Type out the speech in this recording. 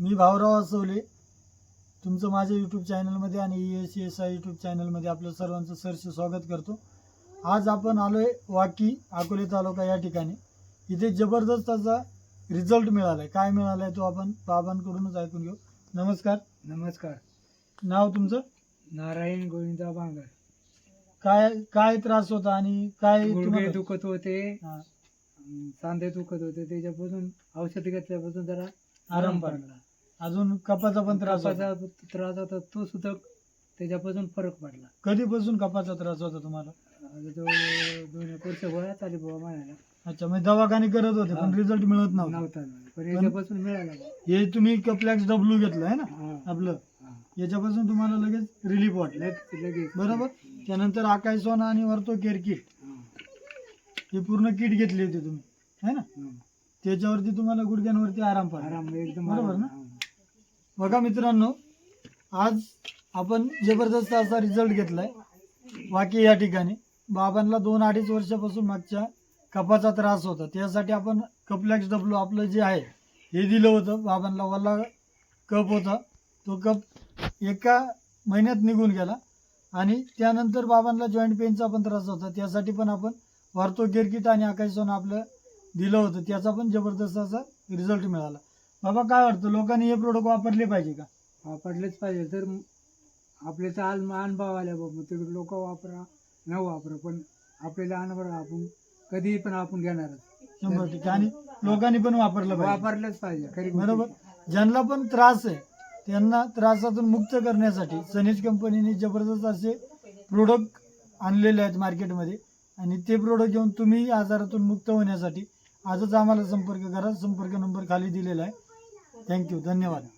मी भाऊराव असवले. तुमचं माझ्या यूट्यूब चॅनलमध्ये आणि E S S I YouTube चॅनलमध्ये आपलं सर्वांचं सरसे स्वागत करतो. आज आपण आलो आहे वाकी अकोले तालुका या ठिकाणी. इथे जबरदस्त रिझल्ट मिळाला आहे काय मिळाला आहे तो आपण बाबांकडूनच ऐकून घेऊ. नमस्कार. नमस्कार. नाव तुमचं? नारायण गोविंदा बांगर. काय काय त्रास होता आणि काय गुडघे तुम्हाला- दुखत होते. हा, सांधे दुखत होते. त्याच्यापासून औषध घेतल्यापासून जरा आराम पडला. अजून कपाचा पण त्रास होता. त्रास होता तो सुद्धा त्याच्यापासून फरक पडला. कधीपासून कपाचा त्रास होता तुम्हाला? दोन एक वर्ष वयात आली बाबा म्हणायला अच्छा म्हणजे दवाखाने करत होते पण हा. रिझल्ट मिळत नव्हता. नव्हता पण याच्यापासून मिळाला. हे तुम्ही कप्लॅक्स डब्ल्यू घेतलं आहे ना? हा, आपलं. हा. याच्यापासून तुम्हाला लगेच रिलीफ वाटलं लगेच लगेच. बरोबर? त्यानंतर आकाश सोना आणि वरतो केअर किट हा, ही पूर्ण किट घेतली होती तुम्ही है ना? हा. त्याच्यावरती तुम्हाला गुडघ्यांवरती आराम पडला. आराम एकदम बरोबर आराम. ना? बघा मित्रांनो आज आपण जबरदस्त असा रिझल्ट आहे वाकी या ठिकाणी बाबांना दोन अडीच वर्षापासून मागच्या कपाचा त्रास होता. त्यासाठी आपण कपलॅक्स डब्ल्यू आपलं जे आहे हे दिलं होतं. बाबांना वल्ला कप होता. तो कप एका महिन्यात निघून गेला. आणि त्यानंतर बाबांना जॉईंट पेनचा पण त्रास होता. त्यासाठी पण आपण वार्तो गिरकिट आणि आकाशसोन आपलं दिलं होतं. त्याचा पण जबरदस्त असा रिझल्ट मिळाला. बाबा काय वाटतं? लोकांनी हे प्रोडक्ट वापरले पाहिजे का? वापरलेच पाहिजे. तर आपले तर आज अनुभव आल्या बाबा. ते लोक वापरा न वापरा. पण आपल्याला अनुभव आपण कधी पण आपण घेणारच शंभर टक्के. आणि लोकांनी पण वापरलं पाहिजे. वापरलंच पाहिजे. खरी गोष्ट. बरोबर. ज्यांना पण त्रास आहे त्यांना त्रासातून मुक्त करण्यासाठी सनीज कंपनीने जबरदस्त असे प्रोडक्ट आणलेले आहेत मार्केटमध्ये आणि ते प्रोडक्ट घेऊन तुम्ही आजारातून मुक्त होण्यासाठी आजच आम्हाला संपर्क करा. संपर्क नंबर खाली दिलेला आहे. थँक्यू धन्यवाद.